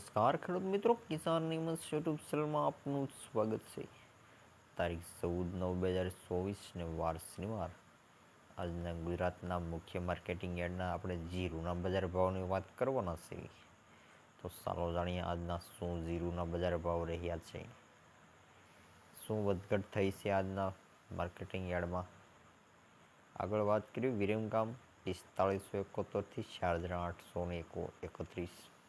નમસ્કાર ખેડૂત મિત્રો, કિસાન નિમસ યુટ્યુબ ચેનલમાં આપનું સ્વાગત છે. તારીખ ચૌદ નવ બે હજાર ચોવીસને વાર શનિવાર. આજના ગુજરાતના મુખ્ય માર્કેટિંગ યાર્ડના આપણે જીરુના બજાર ભાવની વાત કરવાના છે. તો ચાલો જાણીએ આજના શું જીરુના બજાર ભાવ રહ્યા છે. શું વધઘટ થઈ છે આજના માર્કેટિંગ યાર્ડમાં? આગળ વાત કરીએ વિરમગામ પિસ્તાળીસો એકોતેરથી ચાર હજાર આઠસો ને એકો એકત્રીસ.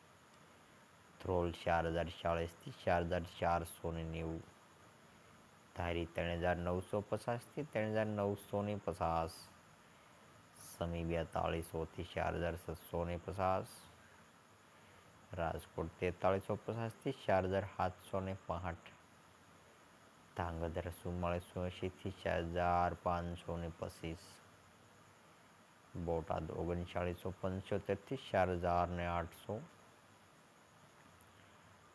ધ્રોલ ચાર હજાર ચાળીસથી ચાર હજાર ચારસો ને નેવું ધારી ત્રણ હજાર નવસો પચાસથી ત્રણ હજાર નવસો ને પચાસ સમી બેતાળીસોથી ચાર હજાર છસો ને પચાસ રાજકોટ તેતાળીસો પચાસથી ચાર હજાર સાતસો ને પાંઠ ધાંગધ્રા ચુમ્માળીસો એંશીથી ચાર હજાર પાંચસો ને પચીસ બોટાદ ઓગણચાળીસો પંચોતેરથી ચાર હજાર ને આઠસો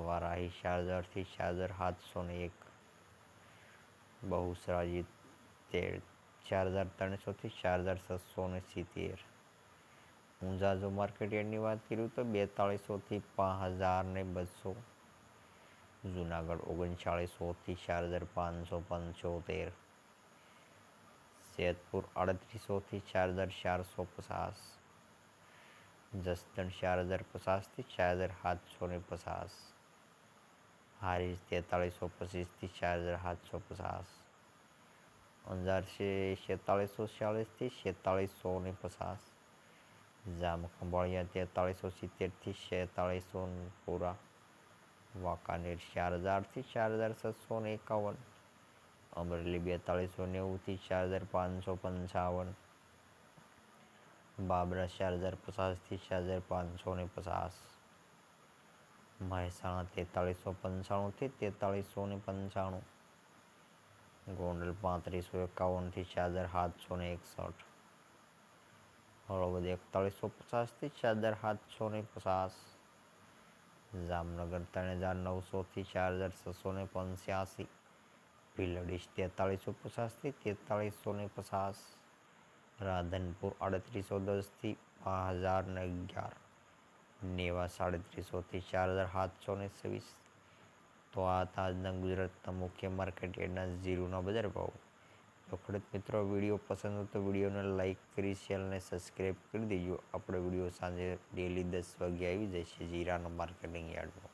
વારાહી ચાર હજારથી ચાર હજાર સાતસો ને એક બહુસરાજી તેર ચાર હજાર ત્રણસોથી ચાર હજાર છસો ને સિત્તેર ઊંઝા જો માર્કેટ યાર્ડની વાત કરીએ તો બેતાળીસોથી પાંચ હજાર ને બસો જુનાગઢ ઓગણચાળીસોથી ચાર હજાર પાંચસો પંચોતેર જેતપુર આડત્રીસોથી ચાર હજાર ચારસો પચાસ જસદણ ચાર હજાર પચાસથી ચાર હજાર સાતસો ને પચાસ हारीज तेतालीस सौ पच्चीस तीस चार हज़ार सात सौ पचास अंजार से सौ छियालीस तीस छतालीस सौ ने पचास जाम खंभाड़िया तैतालीस सौ सितर थी छतालीस सौ पूरा वाकानेर चार हज़ार तीस चार हज़ार सात सौ इक्यावन अमरेली बेतालीस सौ नेव थी चार हज़ार पाँच सौ पंचावन बाबरा चार हज़ार पचास तीस चार हज़ार पाँच सौ पचास મહેસાણા તેતાળીસો પંચાણુંથી તેતાળીસો ને પંચાણું ગોંડલ પાંત્રીસો એકાવનથી ચાર હજાર સાતસો ને એકસઠ હળવદ એકતાળીસો પચાસથી ચાર હજાર સાતસો ને પચાસ જામનગર ત્રણ હજાર નવસોથી ચાર હજાર છસો ને પંચ્યાસી ભીલડીશ તેતાળીસો પચાસથી તેતાળીસો ને પચાસ રાધનપુર આડત્રીસો દસથી પાંચ હજાર ને અગિયાર નેવા સાડત્રીસોથી ચાર હજાર સાતસો ને છવ્વીસ. તો આ હતા આજના ગુજરાતના મુખ્ય માર્કેટ યાર્ડના ઝીરોના બજાર ભાવ. તો ખેડૂત મિત્રો, વીડિયો પસંદ હોય તો વિડીયોને લાઇક કરી ચેનલને સબસ્ક્રાઈબ કરી દેજો. આપણે વીડિયો સાંજે ડેલી દસ વાગે આવી જશે જીરાના માર્કેટિંગ યાર્ડનો